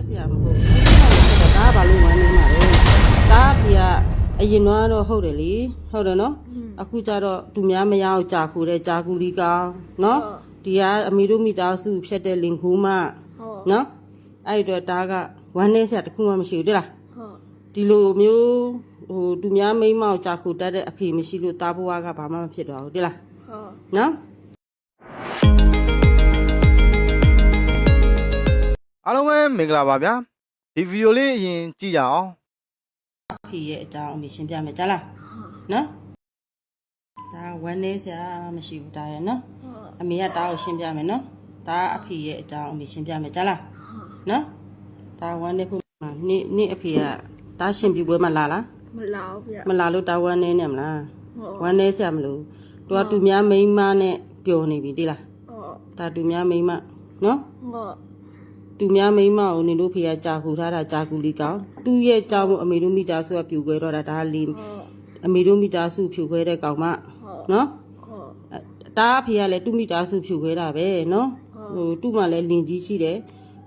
က်စရာမဟုတ်ဘူး။ဒါကဘာလို့ဝမ်းနေမှာလဲ။ဒါကဖေကအရင်တော့ဟုတ်တယ်လေ။ဟုတ်တယ်နော်။အခုကျတော့သူများမရအောင်ကြာခူတဲ့ကြာကူလီကောင်နော်ဟုတ်။ဒီကအမီတို့မိသားစုဖြတ်တဲ့လင်ခူးမဟုတ်နော်။အဲ့ဒီတော့ဒါကဝမ်းနေစရာတစ်ခုမှမရှိဘူးတိလားဟုတ်။ဒီလိုမျိုးဟိုသူများမိန်းမကိုကြာခူတတ်တဲ့အဖေမရှိလို့တားဘွားကဘာမှမဖြစ်တော့ဘူးတိလားဟုတ်။နော် အားလုံးပဲမင်္ဂလာပါဗျာဒီဗီဒီယိုလေးအရင်ကြည့်ကြအောင်။အဖေရဲ့အကြောင်းအမေရှင်းပြမယ်ကြားလား။နော်။ဒါဝမ်းနေစရာမရှိဘူးဒါရဲ့နော်ဟုတ်အမေကတားကိုရှင်းပြမယ်နော်ဒါကအဖေရဲ့အကြောင်းအမေရှင်းပြမယ်ကြားလားနော်ဒါဝမ်းနေဖို့မှာနေ့နေ့အဖေကတားရှင်းပြပွဲမှာလာလားမလာဘူးဗျမလာလို့တားဝမ်းနေနေမလားဟုတ်ဝမ်းနေစရာမလိုသူကသူများမိန်းမနဲ့ပျော်နေပြီတိလားဟုတ်ဒါသူများမိန်းမနော်ဟုတ် သူများမိန်းမကိုနေလို့ဖေကကြာခူထားတာကြာကူလီကောင်သူ့ရဲ့ကြောင့်မို့အမေတို့မိသားစုကပြူခွဲတော့တာဒါလီဟုတ်အမေတို့မိသားစုဖြူခွဲတဲ့ကောင်မဟုတ်နော်ဟုတ်တားအဖေကလည်းသူ့မိသားစုဖြူခွဲတာပဲနော်ဟိုသူ့မှာလည်းလင်ကြီးရှိတယ်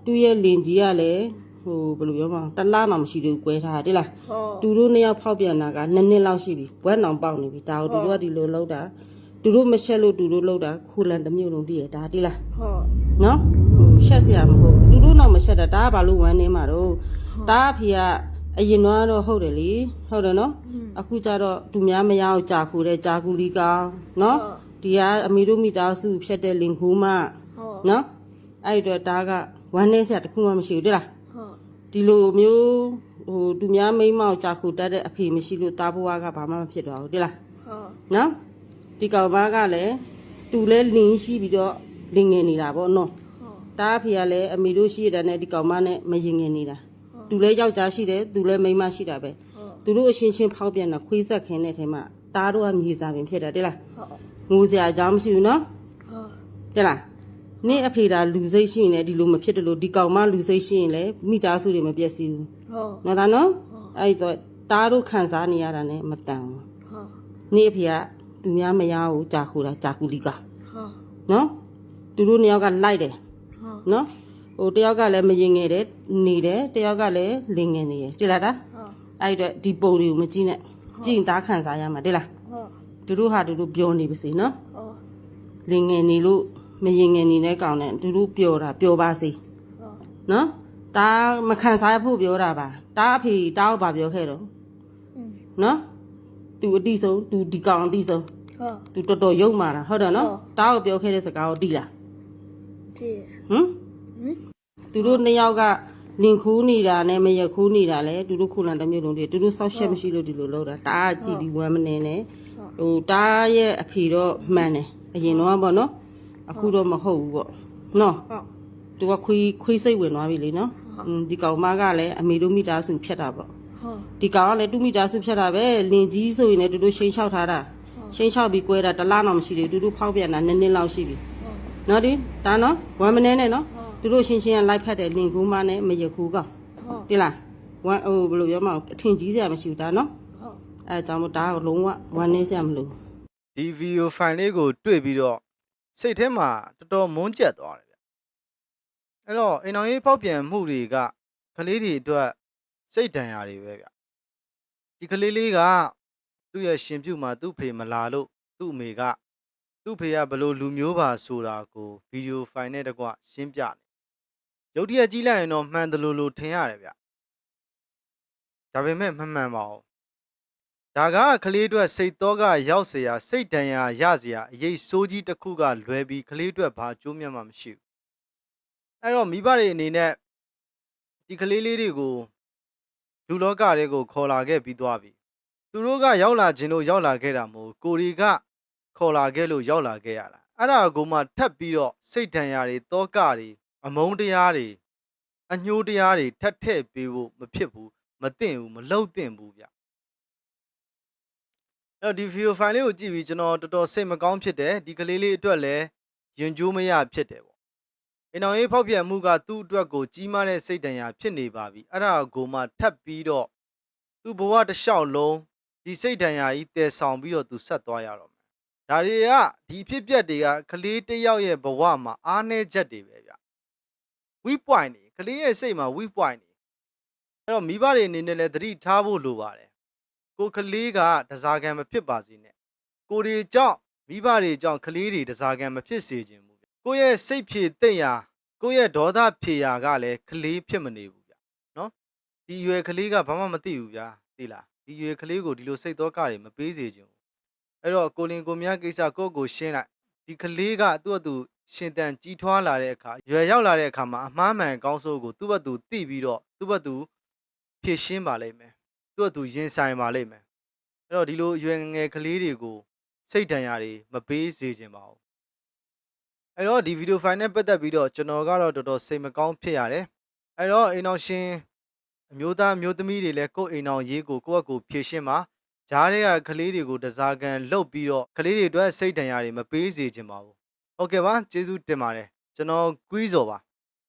သူ့ရဲ့လင်ကြီးကလည်းဟိုဘယ်လိုပြောမလဲတစ်လားမှမရှိသေးဘူးကွဲထားတယ်လားဟုတ်သူတို့နှစ်ယောက်ဖောက်ပြန်တာကနှစ်နှစ်လောက်ရှိပြီဘွဲနောင်ပေါက်နေပြီဒါကိုသူတို့ကဒီလိုလောက်တာသူတို့မရှက်လို့သူတို့လောက်တာခူလန်တစ်မျိုးလုံးတည်ရဒါတိလားဟုတ်နော်ဟို ရှက်စရာမဟုတ်ဘူးသူတို့တော့မရှက်တာဒါကဘာလို့ဝမ်းနေမှာတော့ဒါကအဖေကအရင်တော့ဟုတ်တယ်လေဟုတ်တယ်နော်အခုကျတော့သူများမရအောင်ကြာခူတဲ့ကြာကူလီကောင်နော်ဒီကအမီတို့မိသားစုဖြတ်တဲ့လင်ခူးမဟုတ်နော်အဲ့ဒီတော့ဒါကဝမ်းနေစရာတစ်ခုမှမရှိဘူးတိလားဟုတ်ဒီလိုမျိုးဟိုသူများမိန်းမကိုကြာခုတတ်တဲ့အဖေမရှိလို့တားဘွားကဘာမှမဖြစ်တော့ဘူးတိလားဟုတ်နော်ဒီကောင်မကလည်းသူလည်းလင်းရှိပြီးတော့လင်ငယ်နေတာပေါ့နော်ဟု တ်တားအဖေကလည်းအမေတို့ရှိရတဲ့နဲ့ဒီကောင်မနဲ့မရင်ငယ်နေတာသူလည်းယောက်ျားရှိတယ်သူလည်းမိန်းမရှိတာပဲဟုတ်သူတို့အချင်းချင်းဖောက်ပြန်တာခွေးဆက်ခင်းတဲ့ထဲမှာတားတို့ကမြေစာပင်ဖြစ်တာတိလားဟုတ်ငိုစရာအကြောင်းမရှိဘူးနော်ဟုတ်တဲ့လားနေ့အဖေဒါလူစိတ်ရှိရင်လည်းဒီလိုမဖြစ်တယ်လို့ဒီကောင်မလူစိတ်ရှိရင်လည်းမိသားစုတွေမပြည့်စည်ဘူးဟုတ်နော်ဒါနော်အဲ့တော့တားတို့ခံစားနေရတာ ਨੇ မတန်ဘူးဟုတ်နေ့အဖေကသူများမရဘူးကြာခူတာကြာကူလီကဟုတ်နော်သူတို့နှစ်ယောက်ကလိုက်တယ်ဟုတ် နော်ဟိုတယောက်ကလည်းမရင်ငယ်တယ်နေတယ်တယောက်ကလည်းလင်ငယ်နေတယ်တိလားတာဟုတ်အဲ့တော့ဒီပုံတွေကိုမကြည့်နဲ့ကြည့်ရင်သားခံစားရမှာတိလားဟုတ်သူတို့ဟာသူတို့ပြောနေပါစေနော်ဟုတ်လင်ငယ်နေလို့မရင်ငယ်နေတဲ့ကောင်နဲ့သူတို့ပြောတာပြောပါစေဟုတ်နော်ဒါမခံစားဖို့ပြောတာပါဒါအဖေတောက်ပါပြောခဲ့တော့อืมနော်သူအတိဆုံးသူဒီကောင်အတိဆုံးဟုတ်သူတော်တော်ယုံမာတာဟုတ်တယ်နော်ဟုတ်တောက်ပြောခဲ့တဲ့စကားကိုတိလားဒီ ဟမ်ဟင်သူတို့နှစ်ယောက်ကလင်ခူးနေတာနဲ့မရခူးနေတာလဲသူတို့ခုနတစ်မျိုးလုံးတည်းသူတို့စောက်ရှက်မရှိလို့ဒီလိုလုပ်တာဒါကကြည်ပြီးဝမ်းမနေနဲ့ဟိုတားရဲ့အဖေတော့မှန်တယ်အရင်တော့ပေါ့နော်အခုတော့မဟုတ်ဘူးပေါ့နော်ဟုတ်သူကခွေးခွေးစိတ်ဝင်သွားပြီလေနော်อืมဒီကောင်မကလည်းအမေတို့မိသားစုဖြတ်တာပေါ့ဟုတ်ဒီကောင်ကလည်းသူ့မိသားစုဖြတ်တာပဲလင်ကြီးဆိုရင်လည်းသူတို့ရှင်းလျှောက်ထားတာရှင်းလျှောက်ပြီးကွဲတာတစ်လားတော့မရှိသေးဘူးသူတို့ဖောက်ပြန်တာနည်းနည်းလောက်ရှိပြီဟုတ် နော်ဒီဒါနော်ဝမ်းမနေနဲ့နော်ဟုတ်သူတို့ရှင်းရှင်းကလိုက်ဖက်တယ်လင်ကူးမနဲ့မရခူးကောင်ဟုတ်တိလားဝမ်းဟိုဘယ်လိုပြောမလဲအထင်ကြီးစရာမရှိဘူးဒါနော်ဟုတ်အဲအကြောင်းမို့ဒါကလုံးဝဝမ်းနေစရာမလိုဒီဗီဒီယိုဖိုင်လေးကို တွေ့ပြီးတော့စိတ်ထဲမှာတော်တော်မွန်းကျက်သွားတယ်ဗျအဲ့တော့အိမ်တော်ရေးပေါက်ပြန်မှုတွေကကလေးတွေအတွက်စိတ်ဒဏ်ရာတွေပဲဗျဒီကလေးလေးကသူ့ရဲ့ရှင်ပြုမှာသူ့ဖေမလာလို့သူ့အမေက သူ့ဖေကဘလို့လူမျိုးပါဆိုတာကိုဗီဒီယိုဖိုင်နဲ့တကွရှင်းပြတယ်ရုပ်တရက်ကြီးလိုက်ရင်တော့မှန်တယ်လို့လို့ထင်ရတယ်ဗျဒါပေမဲ့မမှန်ပါဘူး ဒါကကလေးအတွက်စိတ်တော့ကရောက်เสียစိတ်ဒဏ်ရာရเสียအရေးစိုးကြီးတစ်ခုကလွဲပြီးကလေးအတွက်ဘာအကျိုးမြတ်မှမရှိဘူးအဲ့တော့မိဘတွေအနေနဲ့ဒီကလေးလေးတွေကိုလူလောကတွေကိုခေါ်လာခဲ့ပြီးသွားပြီသူတို့ကရောက်လာခြင်းလို့ရောက်လာခဲ့တာမဟုတ်ကိုရီက ခေါ်လာခဲ့လို့ရောက်လာခဲ့ရတာအဲ့ဒါကိုမှထပ်ပြီးတော့စိတ်ဒဏ်ရာတွေတောကတွေအမုန်းတရားတွေအညှိုးတရားတွေထပ်ထည့်ပေးဖို့မဖြစ်ဘူးမသင့်ဘူးမလုပ်သင့်ဘူးဗျအဲ့တော့ဒီဗီဒီယိုဖိုင်လေးကိုကြည့်ပြီးကျွန်တော်တော်တော်စိတ်မကောင်းဖြစ်တယ်ဒီကလေးလေးအတွက်လည်းယဉ်ကျိုးမရဖြစ်တယ်ပေါ့အိမ်တော်ရေးဖောက်ပြန်မှုကသူ့အတွက်ကိုကြီးမားတဲ့စိတ်ဒဏ်ရာဖြစ်နေပါပြီအဲ့ဒါကိုမှထပ်ပြီးတော့သူ့ဘဝတစ်လျှောက်လုံးဒီစိတ်ဒဏ်ရာကြီးတည်ဆောင်ပြီးတော့သူဆက်သွားရတော့မယ် ဒါတွေကဒီအဖြစ်အပျက်တွေကကလေးတစ်ယောက်ရဲ့ဘဝမှာအားနည်းချက်တွေပဲဗျ weak point တွေကလေးရဲ့စိတ်မှာ weak point နေအဲ့တော့မိဘတွေအနေနဲ့လည်းသတိထားဖို့လိုပါတယ်ကိုကလေးကတစားကံမဖြစ်ပါစေနဲ့ကိုတွေကြောင့်မိဘတွေကြောင့်ကလေးတွေတစားကံမဖြစ်စေခြင်းဘူးဗျကိုယ့်ရဲ့စိတ်ဖြည့်သိမ့်ရာကိုယ့်ရဲ့ဒေါသဖြည့်ရာကလည်းကလေးဖြစ်မနေဘူးဗျနော်ဒီရွယ်ကလေးကဘာမှမသိဘူးဗျာသိလားဒီရွယ်ကလေးကိုဒီလိုစိတ်သောကတွေမပေးစေခြင်းဘူး အဲ့တော့ကိုလင်ကိုမြတ်ကိစ္စကိုယ့်ကိုရှင်းလိုက်ဒီကလေးကသူ့အတူရှင်တန်ကြီးထွားလာတဲ့အခါရွယ်ရောက်လာတဲ့အခါမှာအမှားမှန်ကောင်းဆိုးကိုသူ့ဘက်သူသိပြီးတော့သူ့ဘက်သူဖြည့်ရှင်းပါလိမ့်မယ်သူ့ဘက်သူရင်ဆိုင်ပါလိမ့်မယ်အဲ့တော့ဒီလိုရွယ်ငယ်ကလေးတွေကိုစိတ်တန်ရာတွေမပေးစေချင်ပါဘူးအဲ့တော့ဒီဗီဒီယိုဖိုင်နဲ့ပတ်သက်ပြီးတော့ကျွန်တော်ကတော့တော်တော်စိတ်မကောင်းဖြစ်ရတယ်အဲ့တော့အိမ်အောင်ရှင်အမျိုးသားမျိုးသမီးတွေလည်းကိုယ့်အိမ်အောင်ရေးကိုကိုယ့်အကူဖြည့်ရှင်းပါ ဂျားတွေကကလေးတွေကိုတစားကန်လှုပ်ပြီးတော့ကလေးတွေအတွက်စိတ်တန်ရာတွေမပေးစေချင်ပါဘူးဟုတ်ကဲ့ပါကျေးဇူးတင်ပါတယ်ကျွန်တော်ကွီးစော်ပါ